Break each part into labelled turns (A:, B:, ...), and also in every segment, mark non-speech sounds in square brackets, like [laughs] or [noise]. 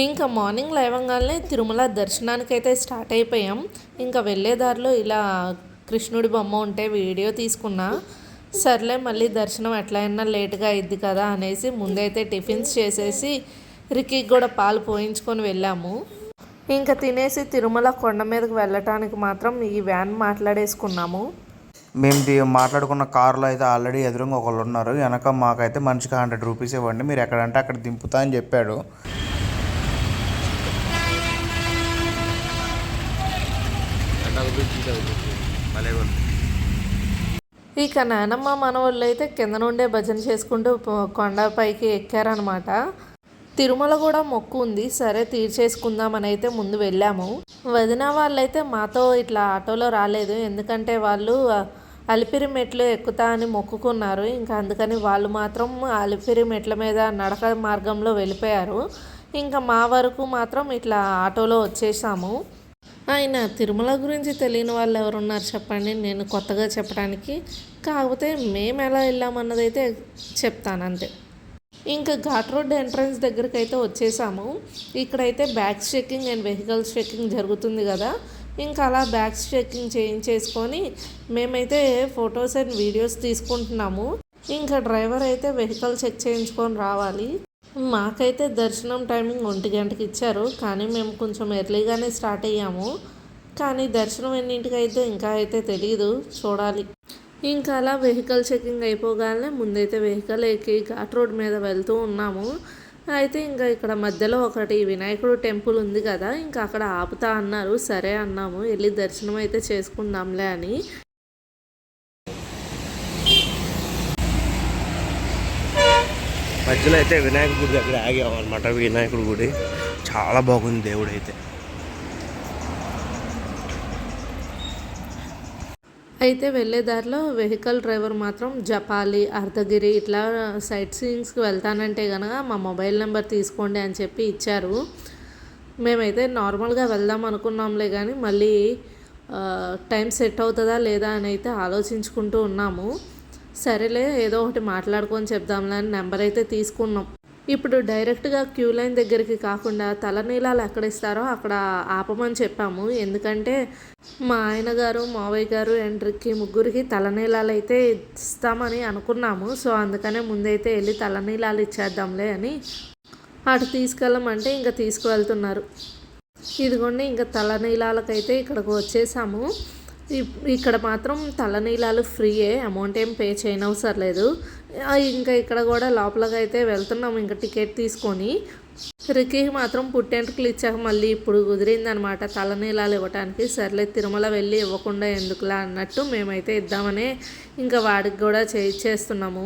A: ఇంకా మార్నింగ్ లేవగానే తిరుమల దర్శనానికి అయితే స్టార్ట్ అయిపోయాం. ఇంకా వెళ్ళే దారిలో ఇలా కృష్ణుడి బొమ్మ ఉంటే వీడియో తీసుకున్నా. సర్లే మళ్ళీ దర్శనం ఎట్లయినా లేట్గా అయింది కదా అనేసి ముందైతే టిఫిన్స్ చేసేసి రికీకి కూడా పాలు పోయించుకొని వెళ్ళాము. ఇంకా తినేసి తిరుమల కొండ మీదకి వెళ్ళటానికి మాత్రం ఈ వ్యాన్ మాట్లాడేసుకున్నాము.
B: మేము మాట్లాడుకున్న కారులో అయితే ఆల్రెడీ ఎదురుగా ఒకళ్ళు ఉన్నారు వెనక మాకైతే మనిషికి హండ్రెడ్ రూపీస్ ఇవ్వండి. మీరు ఎక్కడంటే అక్కడ దింపుతా అని చెప్పాడు.
A: ఇక నానమ్మ మనవాళ్ళు అయితే కింద నుండే భజన చేసుకుంటూ ప- కొండపైకి ఎక్కారనమాట తిరుమల కూడా మొక్కు ఉంది. సరే తీర్చేసుకుందామని అయితే ముందు వెళ్ళాము. వదిన వాళ్ళైతే మాతో ఇట్లా ఆటోలో రాలేదు. ఎందుకంటే వాళ్ళు అలిపిరి మెట్లు ఎక్కుతా అని మొక్కుకున్నారు. ఇంకా అందుకని వాళ్ళు మాత్రం అలిపిరి మెట్ల మీద నడక మార్గంలో వెళ్ళిపోయారు. ఇంకా మా వరకు మాత్రం ఇట్లా ఆటోలో వచ్చేసాము. ఆయన తిరుమల గురించి తెలియని వాళ్ళు ఎవరున్నారు చెప్పండి. నేను కొత్తగా చెప్పడానికి. కాకపోతే మేము ఎలా వెళ్ళామన్నది అయితే చెప్తాను అంతే. ఇంకా ఘాట్ రోడ్ ఎంట్రన్స్ దగ్గరికి అయితే వచ్చేసాము. ఇక్కడైతే bags checking and vehicles checking జరుగుతుంది కదా. ఇంకా అలా బ్యాగ్స్ చెక్కింగ్ చేయించేసుకొని మేమైతే ఫొటోస్ అండ్ వీడియోస్ తీసుకుంటున్నాము. ఇంకా డ్రైవర్ అయితే వెహికల్ చెక్ చేయించుకొని రావాలి. మాకైతే దర్శనం టైమింగ్ ఒంటి గంటకి ఇచ్చారు కానీ మేము కొంచెం ఎర్లీగానే స్టార్ట్ అయ్యాము. కానీ దర్శనం ఎన్నింటికి అయితే ఇంకా అయితే తెలియదు చూడాలి. ఇంకా అలా వెహికల్ చెకింగ్ అయిపోగానే ముందైతే వెహికల్ ఎక్కి ఘాట్ రోడ్ మీద వెళ్తూ ఉన్నాము. అయితే ఇంకా ఇక్కడ మధ్యలో ఒకటి వినాయకుడు టెంపుల్ ఉంది కదా ఇంకా అక్కడ ఆపుతా అన్నారు. సరే అన్నాము వెళ్ళి దర్శనం అయితే చేసుకుందాంలే అని.
C: మధ్యలో అయితే వినాయక గుడి దగ్గర ఆగాం అనమాట వినాయకుడి గుడి. చాలా బాగుంది దేవుడు అయితే
A: అయితే వెళ్ళే దారిలో వెహికల్ డ్రైవర్ మాత్రం జపాలి అర్ధగిరి ఇట్లా సైట్ సీయింగ్స్కి వెళ్తానంటే కనుక మా మొబైల్ నెంబర్ తీసుకోండి అని చెప్పి ఇచ్చారు. మేమైతే నార్మల్గా వెళ్దాం అనుకున్నాంలే కానీ మళ్ళీ టైం సెట్ అవుతుందా లేదా అని అయితే ఆలోచించుకుంటూ ఉన్నాము. సరేలే ఏదో ఒకటి మాట్లాడుకొని చెప్దాంలే అని నెంబర్ అయితే తీసుకున్నాం. ఇప్పుడు డైరెక్ట్గా క్యూ లైన్ దగ్గరికి కాకుండా తలనీలాలు ఎక్కడ ఇస్తారో అక్కడ ఆపమని చెప్పాము. ఎందుకంటే మా ఆయన గారు మావయ్య గారు అండ్ రిక్కి ముగ్గురికి తలనీలాలు అయితే ఇస్తామని అనుకున్నాము. సో అందుకనే ముందైతే వెళ్ళి తలనీలాలు ఇచ్చేద్దాంలే అని అటు తీసుకెళ్ళమంటే ఇంకా తీసుకువెళ్తున్నారు. ఇదిగోండి ఇంకా తలనీలాలకైతే ఇక్కడికి వచ్చేసాము. ఇక్కడ మాత్రం తలనీలాలు ఫ్రీయే అమౌంట్ ఏం పే చేయనవసరం లేదు ఇంకా ఇక్కడ కూడా లోపలికి అయితే వెళ్తున్నాము ఇంకా టికెట్ తీసుకొని. రికీకి మాత్రం పుట్టెంటుకలు ఇచ్చాక మళ్ళీ ఇప్పుడు కుదిరిందనమాట తలనీలాలు ఇవ్వటానికి. సర్లే తిరుమల వెళ్ళి ఇవ్వకుండా ఎందుకులా అన్నట్టు మేమైతే ఇద్దామనే ఇంకా వాడికి కూడా చేయిచ్చేస్తున్నాము.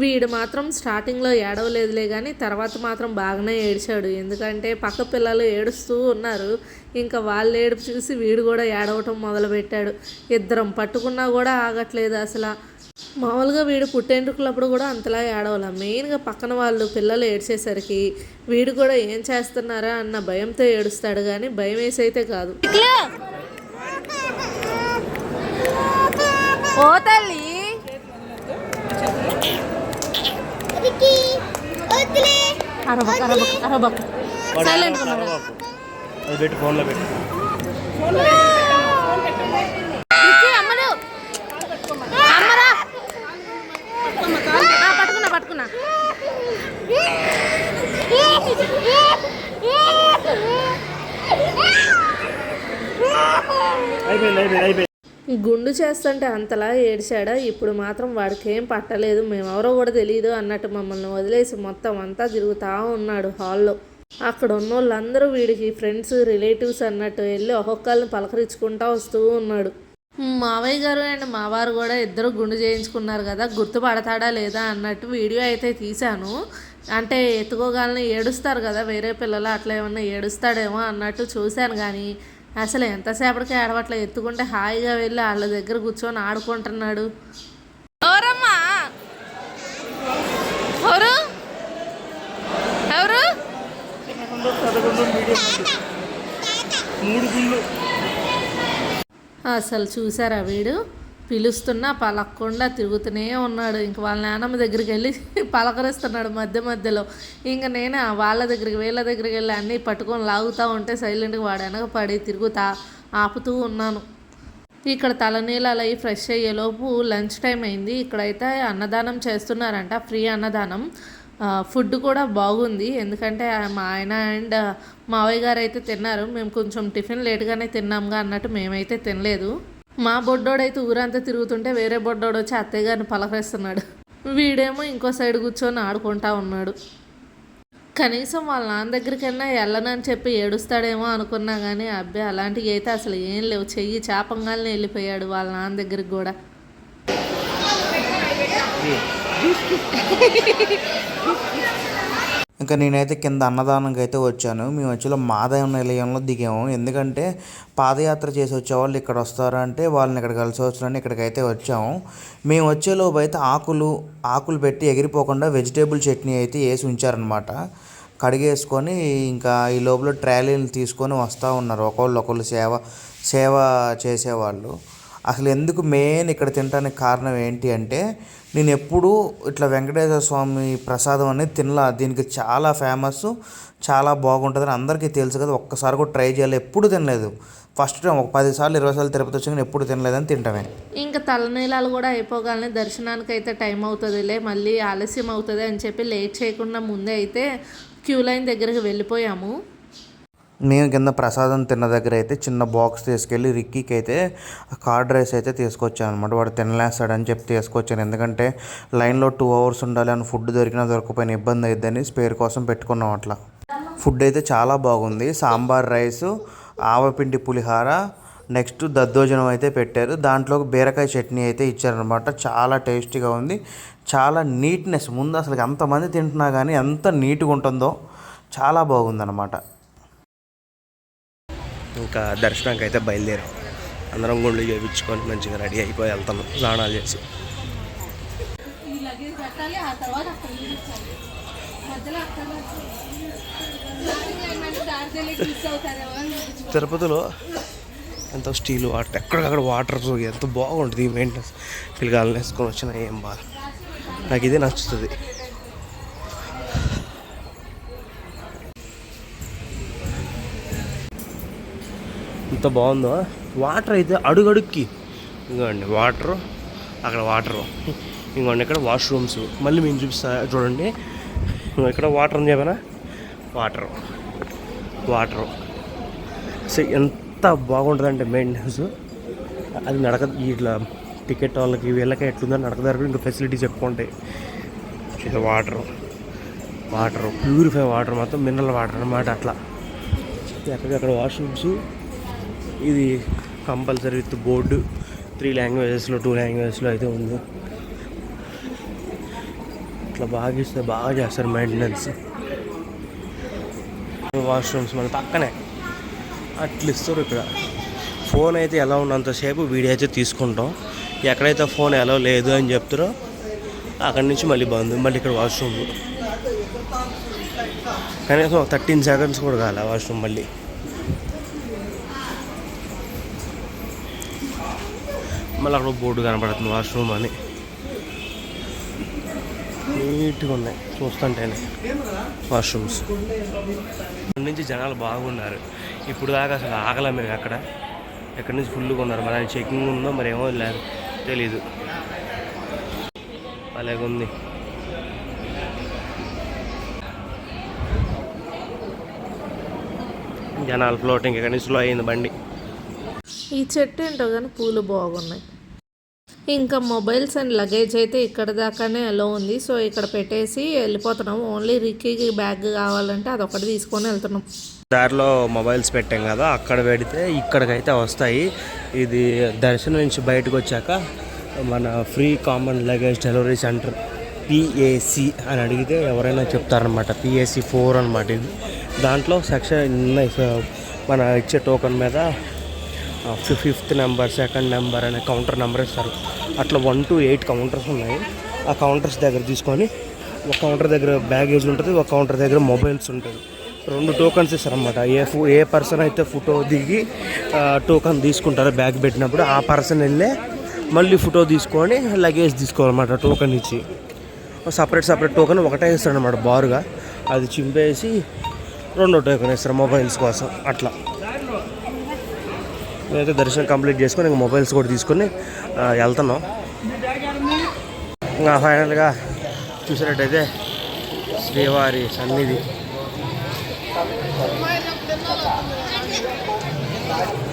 A: వీడు మాత్రం స్టార్టింగ్లో ఏడవలేదులే కానీ తర్వాత మాత్రం బాగానే ఏడ్చాడు. ఎందుకంటే పక్క పిల్లలు ఏడుస్తూ ఉన్నారు. ఇంకా వాళ్ళు ఏడుపు చూసి వీడు కూడా ఏడవటం మొదలుపెట్టాడు. ఇద్దరం పట్టుకున్నా కూడా ఆగట్లేదు అసలు. మామూలుగా వీడు పుట్టేంటుకులప్పుడు కూడా అంతలా ఏడవల. మెయిన్గా పక్కన వాళ్ళు పిల్లలు ఏడ్చేసరికి వీడు కూడా ఏం చేస్తున్నారా అన్న భయంతో ఏడుస్తాడు కానీ భయం వేసి అయితే కాదు.
D: సైలెంట్
C: అది పెట్టి ఫోన్లో పెట్టి.
D: అమ్మరా. పట్టుకున్నా పట్టుకున్నా.
C: అయిపోయింది అయిపోయింది అయిపోయింది.
A: గుండు చేస్తుంటే అంతలా ఏడ్చాడా? ఇప్పుడు మాత్రం వాడికి ఏం పట్టలేదు. మేమెవరో కూడా తెలియదు అన్నట్టు మమ్మల్ని వదిలేసి మొత్తం అంతా తిరుగుతా ఉన్నాడు హాల్లో. అక్కడ ఉన్న వాళ్ళందరూ వీడికి ఫ్రెండ్స్ రిలేటివ్స్ అన్నట్టు వెళ్ళి ఒక్కొక్కరిని పలకరించుకుంటా వస్తూ ఉన్నాడు. మావయ్య గారు అండ్ మావారు కూడా ఇద్దరు గుండు చేయించుకున్నారు కదా గుర్తుపడతాడా లేదా అన్నట్టు వీడియో అయితే తీశాను. అంటే ఎత్తుకోగాలని ఏడుస్తారు కదా వేరే పిల్లలు అట్లా ఏమన్నా ఏడుస్తాడేమో అన్నట్టు చూశాను కానీ అసలు ఎంతసేపటికి ఆడవట్లే ఎత్తుకుంటే హాయిగా వెళ్ళి వాళ్ళ దగ్గర కూర్చొని ఆడుకుంటున్నాడు.
D: ఎవరమ్మా? ఎవరు? ఎవరు?
A: అసలు చూసారా వీడు? పిలుస్తున్నా పలకకుండా తిరుగుతూనే ఉన్నాడు. ఇంక వాళ్ళ నాన్నమ్మ దగ్గరికి వెళ్ళి [laughs] పలకరిస్తున్నాడు మధ్య మధ్యలో. ఇంక నేను? వాళ్ళ దగ్గరికి వీళ్ళ దగ్గరికి వెళ్ళి అన్నీ పట్టుకొని లాగుతూ ఉంటే సైలెంట్గా వాడు వెనక పడి తిరుగుతా ఆపుతూ ఉన్నాను. ఇక్కడ తలనీళ్ళు అయి ఫ్రెష్ అయ్యేలోపు లంచ్ టైం అయింది. ఇక్కడైతే అన్నదానం చేస్తున్నారంట ఫ్రీ అన్నదానం. ఫుడ్ కూడా బాగుంది. ఎందుకంటే మా ఆయన అండ్ మావయ్య గారు అయితే తిన్నారు. మేము కొంచెం టిఫిన్ లేట్గానే తిన్నాంగా అన్నట్టు మేమైతే తినలేదు. మా బొడ్డోడైతే ఊరంతా తిరుగుతుంటే వేరే బొడ్డోడు వచ్చి అత్తయ్య గారిని పలకరిస్తున్నాడు. వీడేమో ఇంకో సైడ్ కూర్చొని ఆడుకుంటా ఉన్నాడు. కనీసం వాళ్ళ నాన్న దగ్గరికైనా వెళ్ళనని చెప్పి ఏడుస్తాడేమో అనుకున్నా కానీ అబ్బాయి అలాంటివి అయితే అసలు ఏం లేవు. చెయ్యి చాపంగానే వెళ్ళిపోయాడు వాళ్ళ నాన్న దగ్గరికి కూడా. [laughs]
B: ఇంకా నేనైతే కింద అన్నదానంకి అయితే వచ్చాను. మేము వచ్చేలో మాదయ నిలయంలో దిగాము. ఎందుకంటే పాదయాత్ర చేసి వచ్చేవాళ్ళు ఇక్కడ వస్తారా అంటే వాళ్ళని ఇక్కడ కలిసి వచ్చారని ఇక్కడికైతే వచ్చాము. మేము వచ్చేలోపు అయితే ఆకులు ఆకులు పెట్టి ఎగిరిపోకుండా వెజిటేబుల్ చట్నీ అయితే వేసి ఉంచారనమాట కడిగేసుకొని ఇంకా ఈ లోపల ట్రాలీలు తీసుకొని వస్తూ ఉన్నారు. ఒకళ్ళు ఒకళ్ళు సేవ సేవ చేసేవాళ్ళు. అసలు ఎందుకు మెయిన్ ఇక్కడ తినడానికి కారణం ఏంటి అంటే నేను ఎప్పుడూ ఇట్లా వెంకటేశ్వర స్వామి ప్రసాదం అనేది తినలా. దీనికి చాలా ఫేమస్ చాలా బాగుంటుందని అందరికీ తెలుసు కదా. ఒక్కసారి కూడా ట్రై చేయాలి. ఎప్పుడు తినలేదు. ఫస్ట్ టైం ఒక పది సార్లు ఇరవై సార్లు తిరుపతి వచ్చి కానీ ఎప్పుడు తినలేదని తింటామే.
A: ఇంకా తలనీలాలు కూడా అయిపోగానే దర్శనానికి అయితే టైం అవుతుందిలే మళ్ళీ ఆలస్యం అవుతుంది అని చెప్పి లేట్ చేయకుండా ముందే అయితే క్యూ లైన్ దగ్గరికి వెళ్ళిపోయాము.
B: మేము కింద ప్రసాదం తిన్న దగ్గర అయితే చిన్న బాక్స్ తీసుకెళ్ళి రిక్కీకి అయితే కార్డ్ రైస్ అయితే తీసుకొచ్చాను అనమాట వాడు తినలేస్తాడని చెప్పి తీసుకొచ్చాను. ఎందుకంటే లైన్లో టూ అవర్స్ ఉండాలి అని ఫుడ్ దొరికినా దొరకపోయిన ఇబ్బంది అయిద్దని స్పేర్ కోసం పెట్టుకున్నాం అట్లా. ఫుడ్ అయితే చాలా బాగుంది. సాంబార్ రైస్ ఆవపిండి పులిహార నెక్స్ట్ దద్దోజనం అయితే పెట్టారు. దాంట్లో బీరకాయ చట్నీ అయితే ఇచ్చారనమాట చాలా టేస్టీగా ఉంది. చాలా నీట్నెస్ ముందు అసలు ఎంతమంది తింటున్నా కానీ ఎంత నీట్గా ఉంటుందో చాలా బాగుందన్నమాట.
C: ఇంకా దర్శనానికి అయితే బయలుదేరాం. అందరం గుండ్లు చేయించుకొని మంచిగా రెడీ అయిపోయి వెళ్తాము స్నానాలు చేసి. తిరుపతిలో ఎంతో స్టీల్ వాటర్ ఎక్కడికక్కడ వాటర్ ఎంత బాగుంటుంది మెయింటెనెన్స్ పిల్లగాలను వేసుకొని వచ్చినా ఏం బాధ. నాకు ఇదే నచ్చుతుంది. ఎంత బాగుందో? వాటర్ అయితే అడుగడుక్కి. ఇంకోండి వాటరు అక్కడ వాటరు. ఇంకోండి ఇక్కడ వాష్రూమ్స్. మళ్ళీ మేము చూపిస్తా చూడండి. ఇక్కడ వాటర్ ఉంది చెప్పానా? వాటర్. వాటర్. సో ఎంత బాగుంటుందంటే మెయింటెనెన్స్ అది నడక ఇట్లా టికెట్ వాళ్ళకి వీళ్ళకి ఎట్లుందని నడక దగ్గర ఇంకా ఎక్కువ చెప్పుకుంటాయి ఇది వాటర్. వాటర్ ప్యూరిఫై వాటర్ మొత్తం మినరల్ వాటర్ అన్నమాట అట్లా. ఎక్కడికక్కడ వాష్రూమ్స్? ఇది కంపల్సరీ విత్ బోర్డు. త్రీ లాంగ్వేజెస్లో టూ లాంగ్వేజెస్లో అయితే ఉంది. ఇట్లా బాగా ఇస్తే బాగా చేస్తారు మెయింటెనెన్స్ వాష్రూమ్స్ మన పక్కనే. అట్లా ఇస్తారు ఇక్కడ. ఫోన్ అయితే ఎలా ఉన్నంతసేపు వీడియో అయితే తీసుకుంటాం. ఎక్కడైతే ఫోన్ ఎలా లేదు అని చెప్తారో అక్కడి నుంచి మళ్ళీ బంద్ మళ్ళీ ఇక్కడ వాష్రూమ్ కనీసం థర్టీన్ సెకండ్స్ కూడా కాలే వాష్రూమ్ మళ్ళీ. మళ్ళీ అక్కడ బోర్డు కనపడుతుంది వాష్రూమ్ అని. నీట్గా ఉన్నాయి చూస్తుంటేనే. వాష్రూమ్స్ అక్కడి నుంచి జనాలు బాగున్నారు. ఇప్పుడు దాకా అసలు ఆగలే మేము అక్కడ. ఎక్కడి నుంచి ఫుల్గా ఉన్నారు? మరి చెకింగ్ ఉందో మరి ఏమో లేదు తెలీదు. అలాగే ఉంది జనాలు ఫ్లోటింగ్ ఎక్కడి నుంచి స్లో అయింది బండి.
A: ఈ చెట్టు ఏంటో కానీ పూలు బాగున్నాయి. ఇంకా మొబైల్స్ అండ్ లగేజ్ అయితే ఇక్కడ దాకానే అలో ఉంది. సో ఇక్కడ పెట్టేసి వెళ్ళిపోతున్నాం ఓన్లీ రిక్కీకి బ్యాగ్ కావాలంటే అదొకటి తీసుకొని వెళ్తున్నాం.
C: దారిలో మొబైల్స్ పెట్టాం కదా అక్కడ పెడితే ఇక్కడికైతే వస్తాయి. ఇది దర్శనం నుంచి బయటకు వచ్చాక మన free common luggage delivery centre PAC అని అడిగితే ఎవరైనా చెప్తారనమాట పిఏసి ఫోర్ అనమాట ఇది. దాంట్లో సెక్షన్ ఉన్నాయి. మన ఇచ్చే టోకెన్ మీద ఫిఫ్త్ నెంబర్ సెకండ్ నెంబర్ అనే కౌంటర్ నెంబర్ ఇస్తారు. అట్లా వన్ టు ఎయిట్ కౌంటర్స్ ఉన్నాయి. ఆ కౌంటర్స్ దగ్గర తీసుకొని ఒక కౌంటర్ దగ్గర బ్యాగేజ్ ఉంటుంది ఒక కౌంటర్ దగ్గర మొబైల్స్ ఉంటుంది. రెండు టోకన్స్ ఇస్తారనమాట ఏ ఫో ఏ పర్సన్ అయితే ఫోటో దిగి టోకన్ తీసుకుంటారో బ్యాగ్ పెట్టినప్పుడు ఆ పర్సన్ వెళ్ళే మళ్ళీ ఫోటో తీసుకొని లగేజ్ తీసుకోవాలన్నమాట టోకెన్ ఇచ్చి. సపరేట్ సపరేట్ టోకెన్ ఒకటే ఇస్తాడనమాట బారుగా. అది చింపేసి రెండో టోకెన్ ఇస్తారు మొబైల్స్ కోసం. అట్లా. నేనైతే దర్శనం కంప్లీట్ చేసుకొని ఇంకా మొబైల్స్ కూడా తీసుకొని వెళ్తున్నాం. ఇంకా ఫైనల్గా చూసినట్టయితే శ్రీవారి సన్నిధి.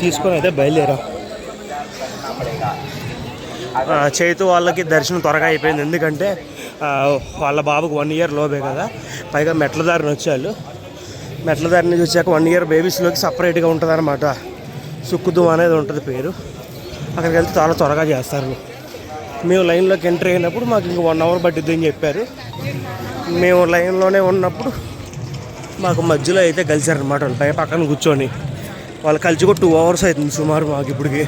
C: తీసుకొని అయితే బయలుదేరాం. ఆ, చైతు వాళ్ళకి దర్శనం త్వరగా అయిపోయింది. ఎందుకంటే వాళ్ళ బాబుకు వన్ ఇయర్ లోపే కదా. పైగా మెట్ల దారిని వచ్చారు మెట్ల దారిని వచ్చాక వన్ ఇయర్ బేబీస్లోకి సపరేట్గా ఉంటుందనమాట సుక్కుదు అనేది ఉంటుంది పేరు. అక్కడికి వెళ్తే చాలా త్వరగా చేస్తారు. మేము లైన్లోకి ఎంటర్ అయినప్పుడు మాకు ఇంక వన్ అవర్ పట్టిద్ది అని చెప్పారు. మేము లైన్లోనే ఉన్నప్పుడు మాకు మధ్యలో అయితే కలిసారనమాట వాళ్ళు పై పక్కన కూర్చొని. వాళ్ళు కలిసి కూడా టూ అవర్స్ అవుతుంది సుమారు మాకు ఇప్పటికి.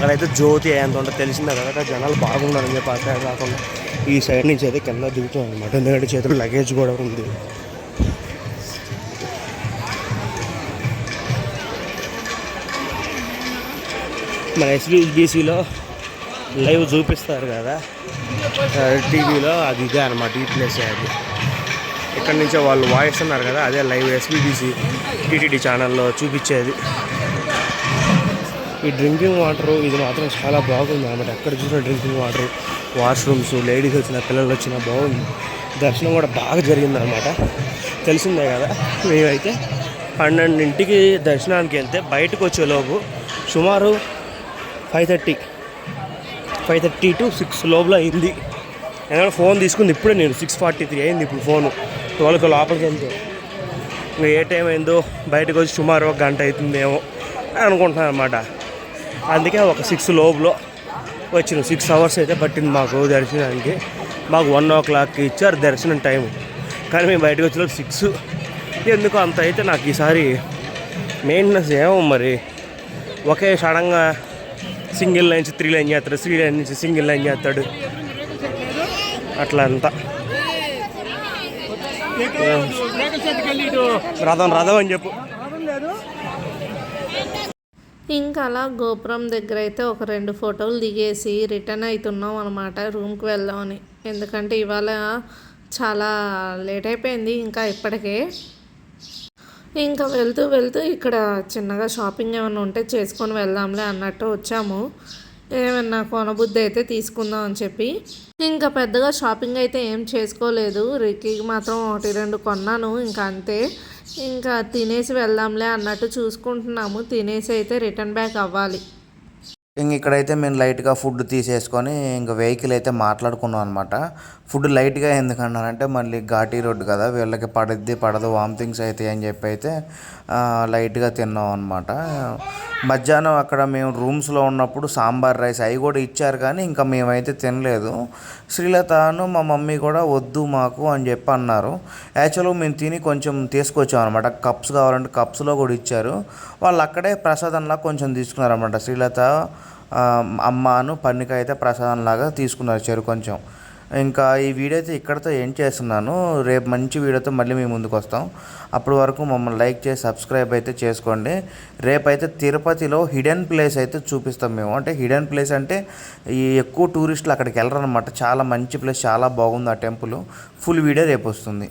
C: అక్కడైతే జ్యోతి అయ్యేంత ఉంటుందో తెలిసిందే కదా అక్కడ జనాలు బాగున్నారని చెప్పి ఆ సైడ్ కాకుండా ఈ సైడ్ నుంచి అయితే కింద దిగుతాం అనమాట ఎందుకంటే చేతులు లగేజ్ కూడా ఉంది. మన ఎస్బీసీలో లైవ్ చూపిస్తారు కదా. టీవీలో అది ఇదే అనమాట ఈ ప్లేస్ అది. ఇక్కడ నుంచే వాళ్ళు వాయిస్ అన్నారు కదా అదే లైవ్ ఎస్బీబీసీ టీటీడీ ఛానల్లో చూపించేది. ఈ డ్రింకింగ్ వాటర్ ఇది మాత్రం చాలా బాగుంది అనమాట. ఎక్కడ చూసిన డ్రింకింగ్ వాటర్ వాష్రూమ్స్ లేడీస్ వచ్చిన పిల్లలు వచ్చిన బాగుంది. దర్శనం కూడా బాగా జరిగిందనమాట తెలిసిందే కదా మేమైతే పన్నెండింటికి దర్శనానికి వెళ్తే బయటకు వచ్చేలోపు సుమారు five thirty five thirty to six లోపల అయింది. ఎందుకంటే ఫోన్ తీసుకుంది ఇప్పుడే నేను సిక్స్ ఫార్టీ త్రీ అయింది ఇప్పుడు ఫోను. ట్వెల్వ్కి లోపలికి వెళ్తే ఇంకా ఏ టైం అయిందో బయటకు వచ్చి సుమారు ఒక గంట అవుతుందేమో అనుకుంటున్నాను అనమాట. అందుకే ఒక సిక్స్ లోపులో వచ్చిన సిక్స్ అవర్స్ అయితే పట్టింది మాకు దర్శనానికి మాకు వన్ ఓ క్లాక్కి ఇచ్చారు దర్శనం టైం కానీ మేము బయటకు వచ్చిన సిక్స్ ఎందుకు అంత అయితే నాకు ఈసారి మెయింటెనెన్స్ ఏమో మరి ఒకే సడన్గా సింగిల్ లైన్ నుంచి త్రీ లైన్ చేస్తాడు త్రీ లైన్ నుంచి సింగిల్ లైన్ చేస్తాడు అట్లా అంతా రథం రథం అని చెప్పు
A: ఇంకా అలా గోపురం దగ్గర అయితే ఒక రెండు ఫోటోలు దిగేసి రిటర్న్ అవుతున్నాం అనమాట రూమ్కి వెళ్దామని. ఎందుకంటే ఇవాళ చాలా లేట్ అయిపోయింది ఇంకా ఇప్పటికే. ఇంకా వెళ్తూ వెళ్తూ ఇక్కడ చిన్నగా షాపింగ్ ఏమైనా ఉంటే చేసుకొని వెళ్దాంలే అన్నట్టు వచ్చాము. ఏమన్నా కొనబుద్ధి అయితే తీసుకుందాం అని చెప్పి. ఇంకా పెద్దగా షాపింగ్ అయితే ఏం చేసుకోలేదు. రిక్కీకి మాత్రం ఒకటి రెండు కొన్నాను. ఇంకా అంతే. ఇంకా తినేసి వెళ్దాంలే అన్నట్టు చూసుకుంటున్నాము. తినేసి అయితే రిటర్న్ బ్యాక్ అవ్వాలి.
B: ఇంక ఇక్కడైతే మేము లైట్గా ఫుడ్ తీసేసుకొని ఇంక వెహికల్ అయితే మాట్లాడుకున్నాం అనమాట ఫుడ్ లైట్గా ఎందుకన్నానంటే మళ్ళీ ఘాటీ రోడ్డు కదా వీళ్ళకి పడద్ది పడదు వామిటింగ్స్ అవుతాయి అని చెప్పి అయితే లైట్గా తిన్నాం అనమాట మధ్యాహ్నం అక్కడ మేము రూమ్స్లో ఉన్నప్పుడు సాంబార్ రైస్ అవి కూడా ఇచ్చారు కానీ ఇంకా మేమైతే తినలేదు. శ్రీలతను మా మమ్మీ కూడా వద్దు మాకు అని చెప్పి అన్నారు. యాక్చువల్గా మేము తిని కొంచెం తీసుకొచ్చాం అనమాట కప్స్ కావాలంటే కప్స్లో కూడా ఇచ్చారు. వాళ్ళు అక్కడే ప్రసాదంలా కొంచెం తీసుకున్నారు అనమాట శ్రీలత అమ్మను పన్నిక అయితే ప్రసాదంలాగా తీసుకున్నారు చెరు కొంచెం. ఇంకా ఈ వీడియో అయితే ఇక్కడతో ఏం చేస్తున్నాను. రేపు మంచి వీడియోతో మళ్ళీ మేము ముందుకు వస్తాం. అప్పటి వరకు మమ్మల్ని లైక్ చేసి సబ్స్క్రైబ్ అయితే చేసుకోండి. రేపైతే తిరుపతిలో హిడెన్ ప్లేస్ అయితే చూపిస్తాం మేము. అంటే హిడెన్ ప్లేస్ అంటే ఈ ఎక్కువ టూరిస్టులు అక్కడికి వెళ్ళరు అనమాట చాలా మంచి ప్లేస్ చాలా బాగుంది ఆ టెంపుల్. ఫుల్ వీడియో రేపు వస్తుంది.